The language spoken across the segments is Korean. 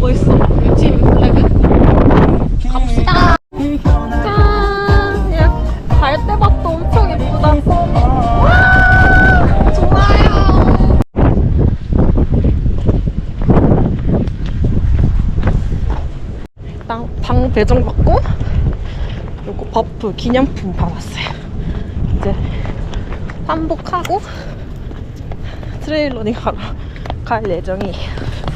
저거 있어. 유팀 플래그. 갑시다. 짠! 야, 갈대밭도 엄청 예쁘다. 와! 좋아요. 일단 방 배정 받고 요거 버프 기념품 받았어요. 이제 환복하고 트레일러닝 하러 갈 예정이에요.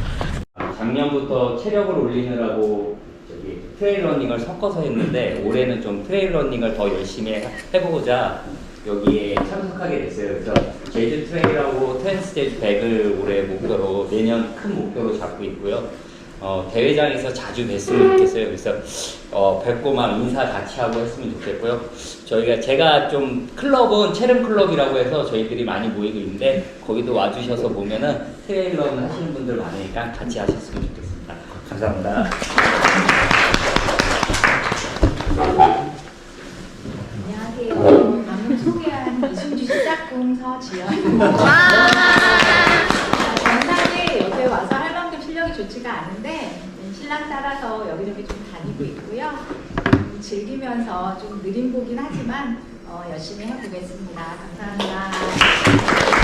작년부터 체력을 올리느라고 저기 트레일 러닝을 섞어서 했는데 올해는 좀 트레일 러닝을 더 열심히 해- 해보고자 여기에 참석하게 됐어요. 그래서 제주 트레일하고 트랜스 제주 100을 올해 목표로 내년 큰 목표로 잡고 있고요. 어, 대회장에서 자주 뵀으면 좋겠어요. 그래서 어, 뵙고 막 인사 같이 하고 했으면 좋겠고요. 저희가 제가 좀 클럽은 체름 클럽이라고 해서 저희들이 많이 모이고 있는데 거기도 와주셔서 보면은 트레일러는 하시는 분들 많으니까 같이 하셨으면 좋겠습니다. 감사합니다. 안녕하세요. 방금 소개한 이순주 시작금 서지연입니다. 전상에 여기에 와서 할 만큼 실력이 좋지가 않은데 음, 신랑 따라서 여기저기 좀 다니고 있고요. 음, 즐기면서 좀 느린 보긴 하지만 어, 열심히 해보겠습니다. 감사합니다.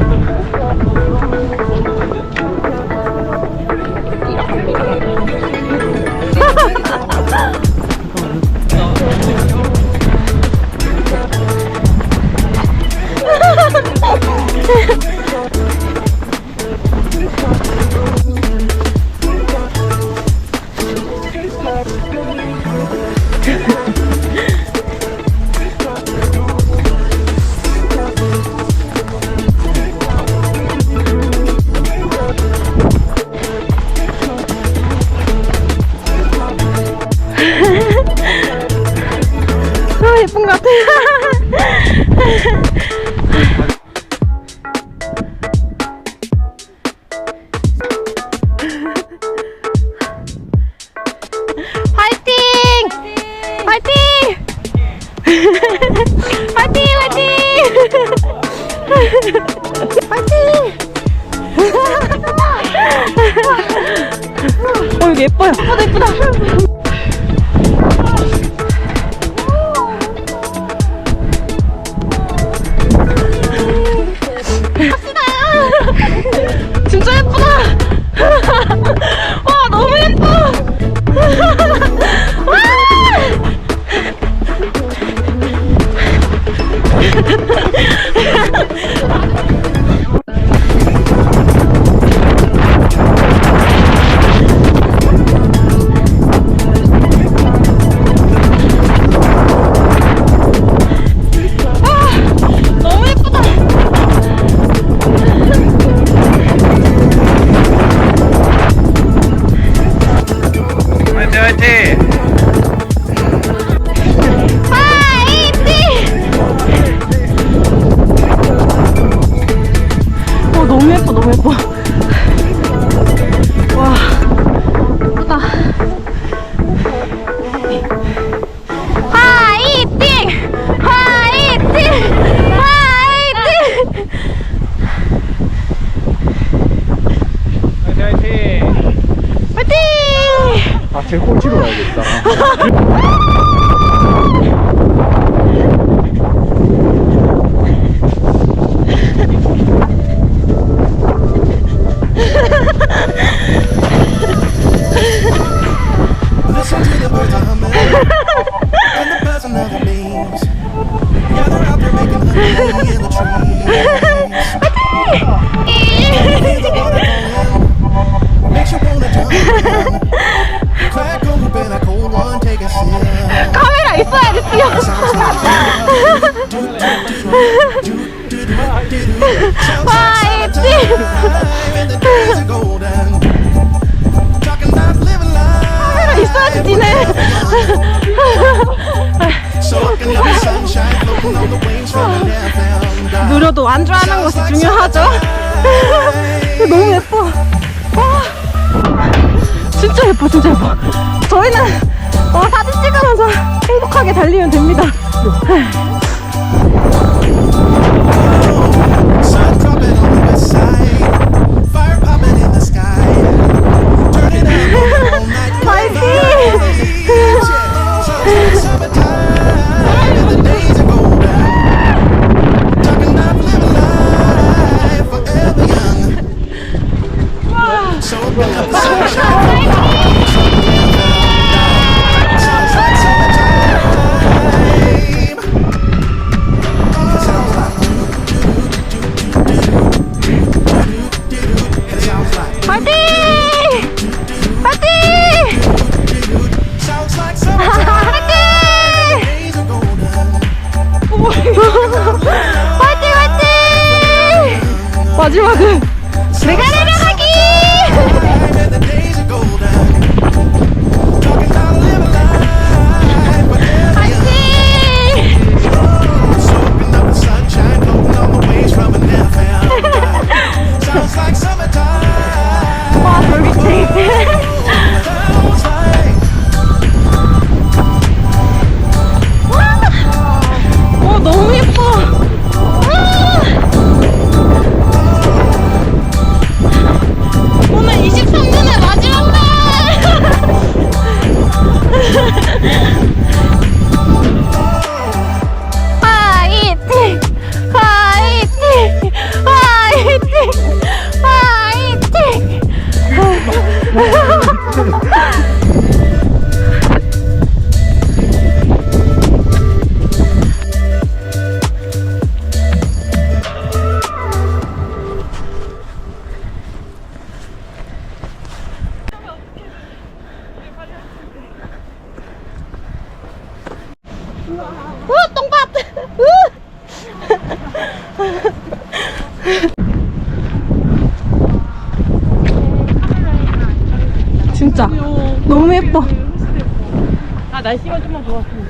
화이팅! 어, 여기 예뻐요. 어, 예쁘다. 진짜 카메라. 있어야지 down. 누려도 완주하는 것이 중요하죠 너무 예뻐 와 진짜 예뻐, 진짜 예뻐. 저희는 어, 사진 찍으면서 행복하게 달리면 됩니다. 마지막은 날씨가 좀만 좋았으면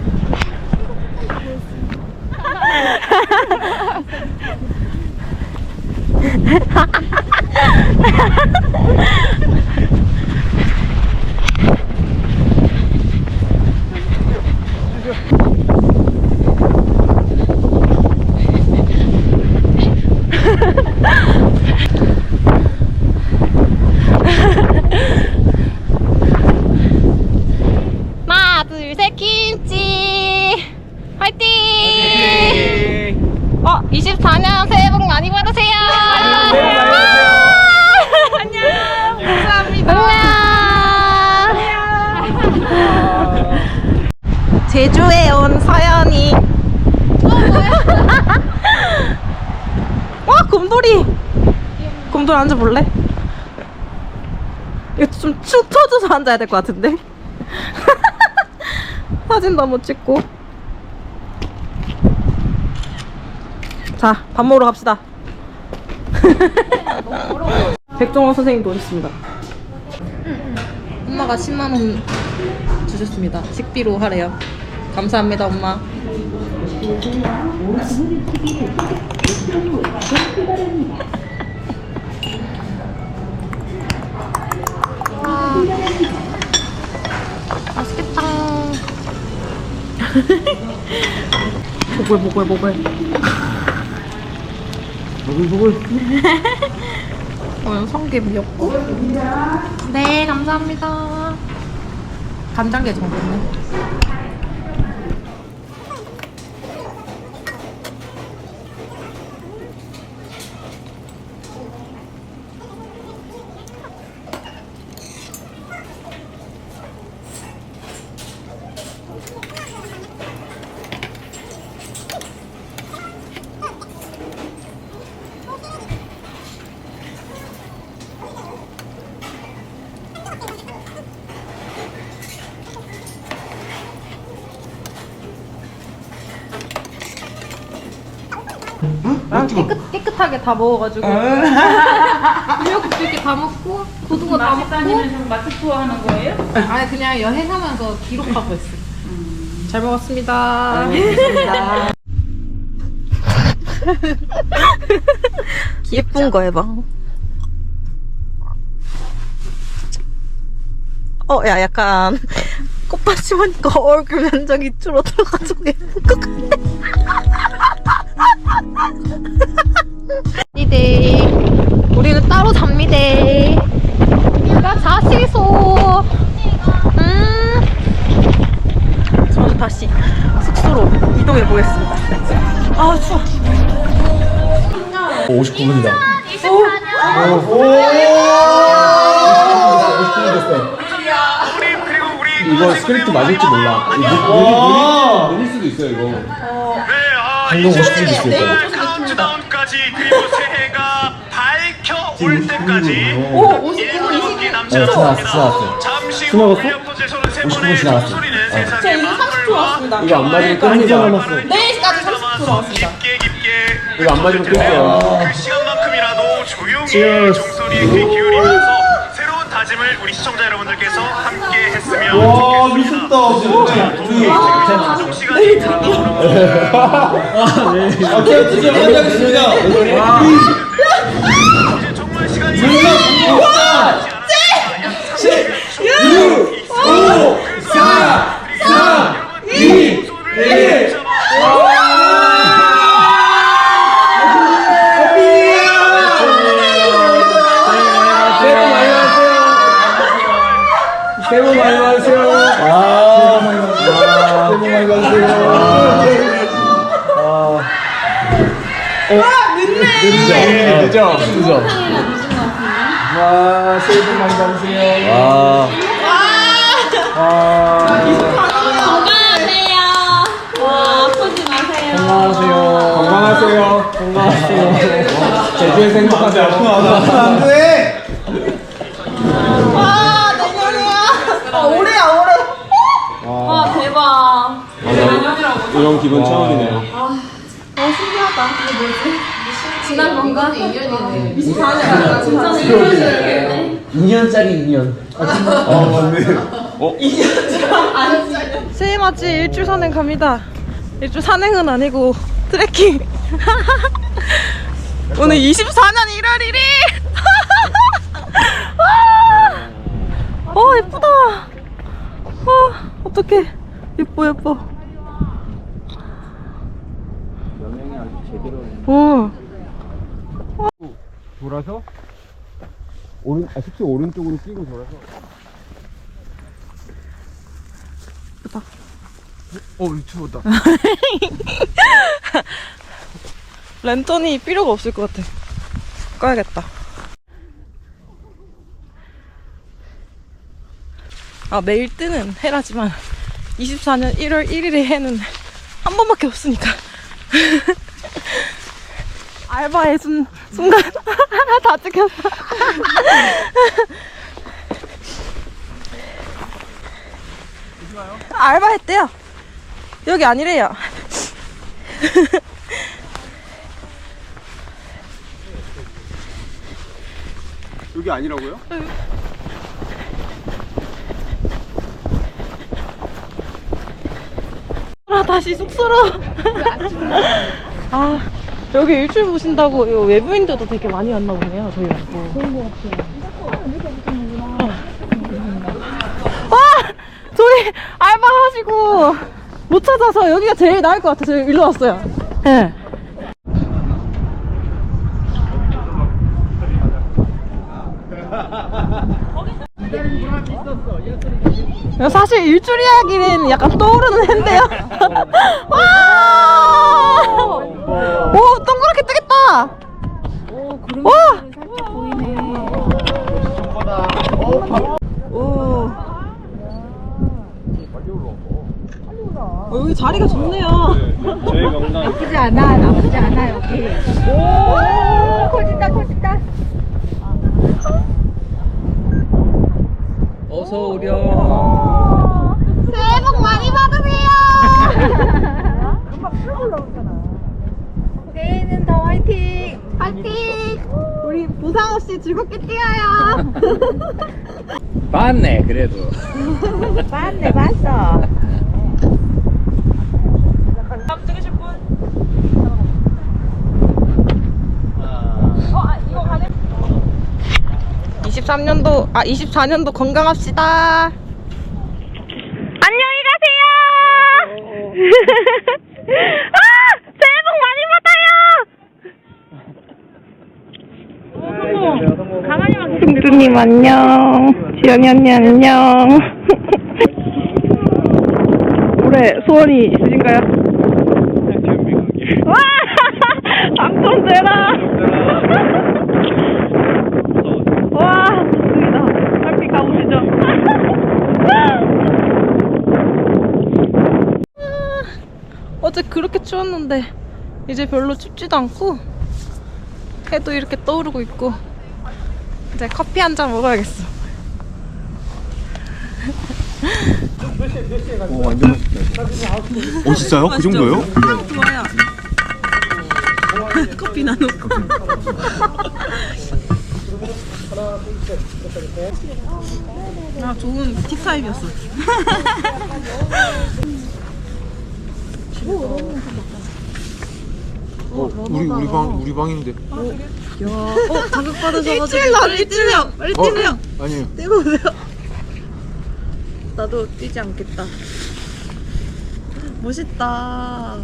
하나, 둘, 셋, 김치! 화이팅! 어, 24년 새해 복 많이 받으세요! 안녕! 감사합니다. 안녕! 제주에 온 서연이. 어, 뭐야? 와, 곰돌이! 곰돌이 앉아볼래? 이거 좀축 터져서 앉아야 될 것 같은데? 사진도 한번 찍고 자 밥 먹으러 갑시다. 백종원 선생님도 오셨습니다. 엄마가 10만 원 주셨습니다. 식비로 하래요. 감사합니다 엄마. 맛있겠다. 보글 보글 보글. 보글 보글. 오늘 성게 미역국. 네 감사합니다. 간장게 정도네. 난 깨끗, 깨끗하게 다 먹어가지고 미역국도 이렇게 다 먹고 고등어 다 먹고 다니면서 마트 투어 하는 거예요? 아니 그냥 여행하면서 기록하고 있어. 잘 먹었습니다. 잘 예쁜 거 해봐. 어, 야, 약간 꽃밭 심으니까 얼굴 면적이 줄어들어가지고 예쁜 것 같아. 니데 우리는 따로 잡니다. 나 자시소. 음. 저는 다시 숙소로 이동해 보겠습니다. 아, 추워. 59분이다. 이거 스크립트 맞을지 몰라. 이거 느릴 수도 있어요, 이거. 방금 50분 있을 거야. 카운트다운까지 그리고 새해가 밝혀 올 때까지 오, 59분 남지 네, 지나갔어, 않았습니다. 지나갔어. 잠시 후 지나갔어? 플레이오프 포지션을 세 50분 번의 지나갔어. 소리는 어. 세상의 만물과 이거 안 맞으면 끝이다. 남았어. 내일까지 30분 남았습니다. 깊게 깊게 이거 안 맞으면 끝이야. 그 시간만큼이라도 조용히 Cheers. 종소리에 귀 기울이면서 새로운 다짐을 우리 시청자 여러분들께서 함께 했으면 와 좋겠습니다. 미쳤다 진짜 방송 시간이 다가오는 아 깨끗이 시작하겠습니다 이제 정말 시간이 새해 복 많이 받으세요. 아, 새해 복 많이 받으세요. 아. 어? 늦네. 늦죠? 늦죠? 와, 새해 복 많이 받으세요. 와. 와. 건강하세요. 건강하세요. 건강하세요. 제주에서 행복하세요. 안돼 아, 내년이야. 아, 올해야, 올해. 와, 대박. 이런 기분 처음이네요. 지 난 건강 2년이네. 2년짜리 인연. 아, 맞네. 어? 새해 맞이 일주 산행 갑니다. 일주 산행은 아니고 트레킹. 오늘 24년 1월 1일. 어 예쁘다. 어 어떡해 예뻐 예뻐. 어. 돌아서 오른 아, 숙소 오른쪽으로 끼고 돌아서. 어, 미쳐봤다. 랜턴이 필요가 없을 것 같아. 꺼야겠다. 아, 매일 뜨는 해라지만 24년 1월 1일의 해는 한 번밖에 없으니까. 알바의 순, 순간 다 찍혔어. 알바했대요. 여기 아니래요. 여기 아니라고요? 아, 다시 숙소로. 아, 여기 일주일 보신다고 외부인들도 되게 많이 왔나 보네요, 저희 말고. 그런 것 같아요. 와! 저희 알바 하시고 못 찾아서 여기가 제일 나을 것 같아서 일로 왔어요. 예. 사실 일주일 이야기는 약간 떠오르는 해인데요. 와! 오, 동그랗게 뜨겠다. 와! 오. 어, 여기 자리가 좋네요. 저희. 나쁘지 않아, 나쁘지 않아 여기. 오, 커진다, 커진다. 어서 오렴. 새해 복 많이 받으세요. 내일은 더 화이팅. 우리 부상 없이 즐겁게 뛰어요. 봤네, 그래도. 봤네, 봤어. 다음 찍으실 분? 23년도 아 24년도 건강합시다. 안녕히 가세요. 아 새해 복 많이 받아요. 승주님 안녕. 지연이 언니 안녕. 올해 소원이 있으신가요? 와 당첨되라. 와 좋습니다. 함께 가보시죠. 어제 그렇게 추웠는데 이제 별로 춥지도 않고 해도 이렇게 떠오르고 있고 이제 커피 한 잔 먹어야겠어. 어 완전 맛있다. 어 진짜요? 그 정도요? 향 좋아요. 커피 나눠. 아 좋은 티 타임이었어. 어 우리 우리 방 우리 방인데. 어 자극 받으셔가지고 일주일 나 일주일요. 빨리 어. 뛰고 오세요. 나도 뛰지 않겠다. 멋있다.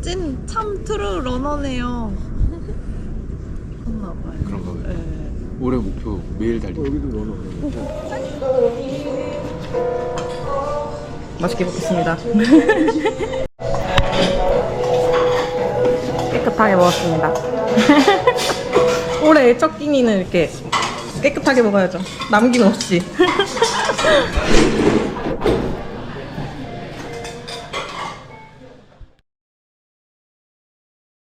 찐 참 트루 러너네요. 그런가봐요. 그런가 봐요. 네. 올해 목표 매일 달리기. 여기도 넣어. 맛있게 먹겠습니다. 깨끗하게 먹었습니다. 올해 첫 끼니는 이렇게 깨끗하게 먹어야죠. 남김 없이.